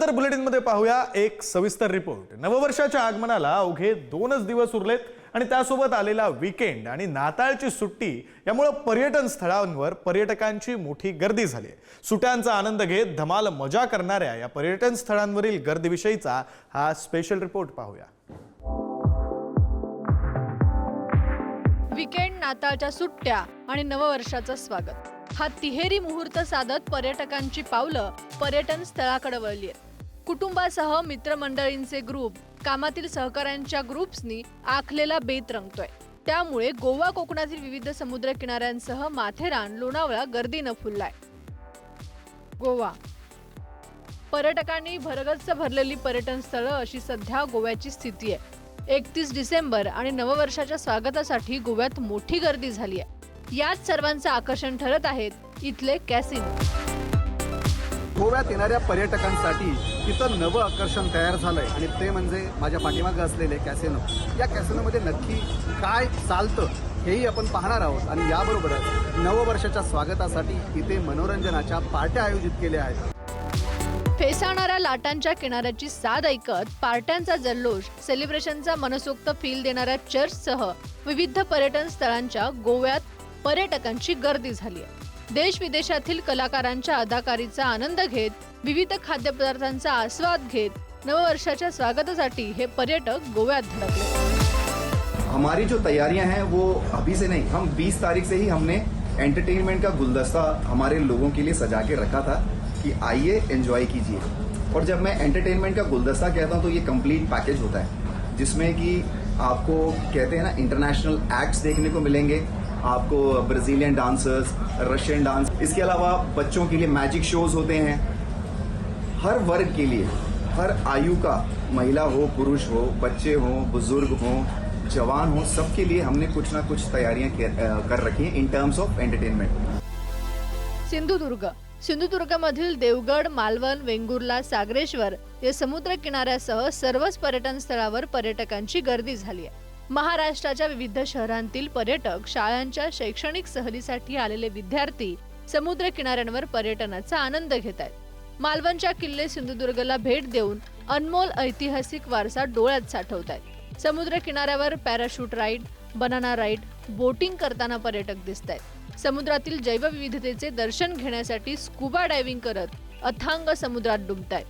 त्यानंतर बुलेटिनमध्ये पाहूया एक सविस्तर रिपोर्ट. नववर्षाच्या आगमनाला अवघे दोनच दिवस उरलेत आणि त्यासोबत आलेला विकेंड आणि नाताळची सुट्टी यामुळं पर्यटन स्थळांवर पर्यटकांची मोठी गर्दी झाली आहे सुट्यांचा आनंद घेत धमाल मजा करणाऱ्या या पर्यटन स्थळांवरील गर्दीविषयीचा हा स्पेशल रिपोर्ट पाहूया. विकेंड नाताळच्या सुट्ट्या आणि नववर्षाचं स्वागत. हा तिहेरी मुहूर्त साधत पर्यटकांची पावलं पर्यटन स्थळाकडे वळली आहेत कुटुंबासह मित्रमंडळींचे ग्रुप कामातील सहकाऱ्यांच्या ग्रुप्सनी आखलेला बेत रंगतोय. त्यामुळे गोवा कोकणातील विविध समुद्र किनाऱ्यांसह माथेरान लोणावळा गर्दीनं फुललाय. गोवा. पर्यटकांनी भरगच्च भरलेली पर्यटन स्थळं अशी सध्या गोव्याची स्थिती आहे. एकतीस डिसेंबर आणि नववर्षाच्या स्वागतासाठी गोव्यात मोठी गर्दी झाली आहे याच सर्वांचं आकर्षण ठरत आहेत इथले कॅसिनो. गोव्यात येणाऱ्या पर्यटकांसाठी तिथं नवं आकर्षण तयार झालंय. आणि ते म्हणजे माझ्या पाठीमागं असलेले कॅसिनो. या कॅसिनोमध्ये नक्की काय चालतं हेही आपण पाहणार आहोत. आणि याबरोबरच नववर्षाच्या स्वागतासाठी इथे मनोरंजनाच्या पार्ट्या आयोजित केल्या आहेत. फेसाळणाऱ्या लाटांच्या किनाऱ्याची साद ऐकत पार्ट्यांचा जल्लोष सेलिब्रेशनचा मनसोक्त फील देणाऱ्या चर्चसह विविध पर्यटन स्थळांच्या गोव्यात पर्यटकांची गर्दी झाली आहे. देश विदेशातील कलाकारांच्या अदाकारीचा आनंद घेत विविध खाद्यपदार्थांचा आस्वाद घेत नववर्षाच्या स्वागतासाठी हे पर्यटक गोव्यात धडकले. हमारी जो तैयारियां हैं वो अभी से नहीं हम 20 तारीख से ही हमने एंटरटेनमेंट का गुलदस्ता हमारे लोगों के लिए सजा के रखा था कि आइए एंजॉय कीजिए। और जब मैं एंटरटेनमेंट का गुलदस्ता कहता हूँ तो ये कंप्लीट पैकेज होता है जिसमें कि आपको कहते हैं ना इंटरनेशनल एक्ट्स देखने को मिलेंगे आपको ब्राजीलियन डांसर्स रशियन डांस इसके अलावा बच्चों के लिए मैजिक शोज होते हैं। हर वर्ग के लिए हर आयु का महिला हो पुरुष हो बच्चे हो बुजुर्ग हो जवान हो सबके लिए हमने कुछ ना कुछ तैयारियां कर रखी हैं in terms of entertainment Sindhudurg सिंधुदुर्गमधील Devgad Malvan Vengurla Sagareshwar या समुद्र किनाऱ्यासह सर्वच पर्यटन स्थळावर पर्यटकांची गर्दी झाली आहे. महाराष्ट्राच्या विविध शहरांतील पर्यटक शाळांच्या शैक्षणिक सहलीसाठी आलेले विद्यार्थी समुद्र किनाऱ्यांवर पर्यटनाचा आनंद घेत आहेत. मालवणच्या किल्ले सिंधुदुर्गला भेट देऊन अनमोल ऐतिहासिक वारसा डोळ्यात साठवत आहेत. समुद्र किनाऱ्यावर parachute ride banana ride boating करताना पर्यटक दिसत आहेत. समुद्रातील जैवविविधतेचे दर्शन घेण्यासाठी स्कुबा डायव्हिंग करत अथांग समुद्रात डुंबतायत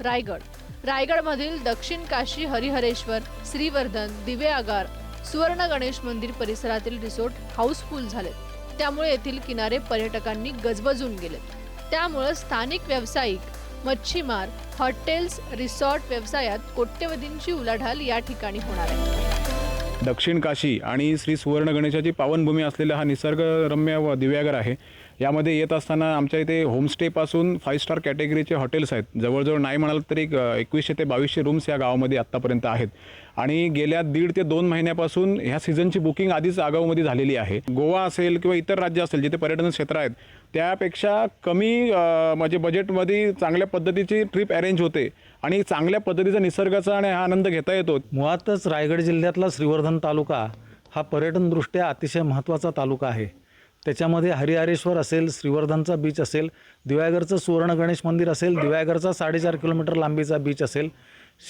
रायगड रायगडमधील दक्षिण काशी हरिहरेश्वर श्रीवर्धन दिवे आगार सुवर्ण गणेश मंदिर परिसरातील रिसोर्ट हाऊसफुल झाले त्यामुळे येथील किनारे पर्यटकांनी गजबजून गेले त्यामुळे स्थानिक व्यावसायिक मच्छीमार हॉटेल्स रिसॉर्ट व्यवसायात कोट्यवधींची उलाढाल या ठिकाणी होणार आहे. दक्षिण काशी आणि श्री सुवर्ण गणेशाची पावनभूमी असलेला हा निसर्गरम्य व दिव्यागर आहे. यामध्ये येत असताना आमच्या इथे होमस्टेपासून फाईव्ह स्टार कॅटेगरीचे हॉटेल्स आहेत. जवळजवळ नाही म्हणाल तरी एकवीसशे ते बावीसशे रूम्स या गावामध्ये आत्तापर्यंत आहेत. आणि गेल्या दीड ते दोन महिन्यापासून ह्या सीझनची बुकिंग आधीच आगाऊमध्ये झालेली आहे. गोवा असेल किंवा इतर राज्य असेल जिथे पर्यटन क्षेत्र आहेत त्यापेक्षा कमी म्हणजे बजेटमध्ये चांगल्या पद्धतीची ट्रिप अरेंज होते. आणि चांगल्या पद्धतीचा निसर्गाचा आणि हा आनंद घेता येतो. मुळातच रायगड जिल्ह्यातला श्रीवर्धन तालुका हा पर्यटनदृष्ट्या अतिशय महत्त्वाचा तालुका आहे. त्याच्यामध्ये हरिहरेश्वर असेल श्रीवर्धनचा बीच असेल दिव्यागरचं सुवर्ण गणेश मंदिर असेल दिव्यागरचा साडेचार किलोमीटर लांबीचा बीच असेल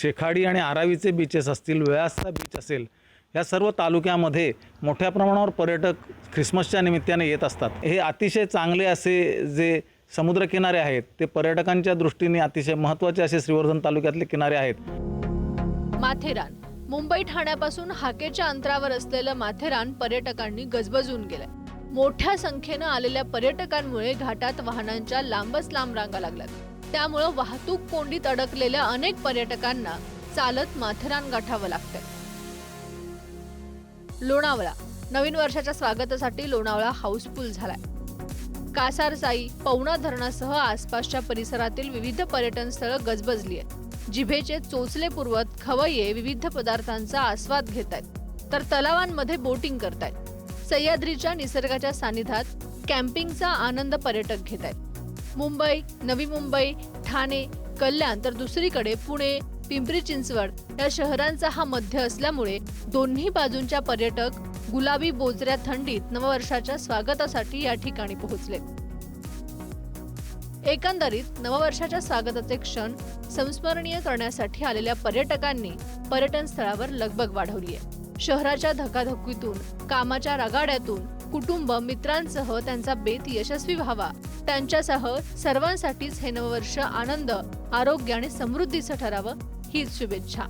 शेखाडी आणि आरावीचे बीचेस असतील व्यासचा बीच असेल या सर्व तालुक्यामध्ये मोठ्या प्रमाणावर पर्यटक ख्रिसमसच्या निमित्ताने येत असतात. हे अतिशय चांगले असे जे समुद्रकिनारे आहेत ते पर्यटकांच्या दृष्टीने अतिशय महत्त्वाचे असे श्रीवर्धन तालुक्यातले किनारे आहेत. माथेरान. मुंबई ठाण्यापासून हाकेच्या अंतरावर असलेलं माथेरान पर्यटकांनी गजबजून गेलंय. मोठ्या संख्येनं आलेल्या पर्यटकांमुळे घाटात वाहनांच्या लांबच लांब रांगा लागल्यात. त्यामुळं वाहतूक कोंडीत अडकलेल्या अनेक पर्यटकांना चालत माथेरान गाठावं लागतं लोणावळा. नवीन वर्षाच्या स्वागतासाठी लोणावळा हाऊसफुल झालाय. कासारसाई पवना धरणासह आसपासच्या परिसरातील विविध पर्यटन स्थळं गजबजली आहेत जिभेचे चोचले पुरवत खवय्ये विविध पदार्थांचा आस्वाद घेत आहेत तर तलावांमध्ये बोटिंग करतायत. सह्याद्रीच्या निसर्गाच्या सानिध्यात कॅम्पिंगचा आनंद पर्यटक घेत आहेत. मुंबई नवी मुंबई ठाणे कल्याण तर दुसरीकडे पुणे पिंपरी चिंचवड या शहरांचा हा मध्य असल्यामुळे दोन्ही बाजूंच्या पर्यटक गुलाबी बोजऱ्या थंडीत नववर्षाच्या स्वागतासाठी या ठिकाणी पोहोचले. एकंदरीत नववर्षाच्या स्वागताचे क्षण संस्मरणीय करण्यासाठी आलेल्या पर्यटकांनी पर्यटन स्थळावर लगबग वाढवली आहे. शहराच्या धकाधकीतून कामाच्या रगाड्यातून कुटुंब मित्रांसह त्यांचा बेत यशस्वी व्हावा. त्यांच्यासह सर्वांसाठीच हे नववर्ष आनंद आरोग्य आणि समृद्धीचं ठरावं हीच शुभेच्छा.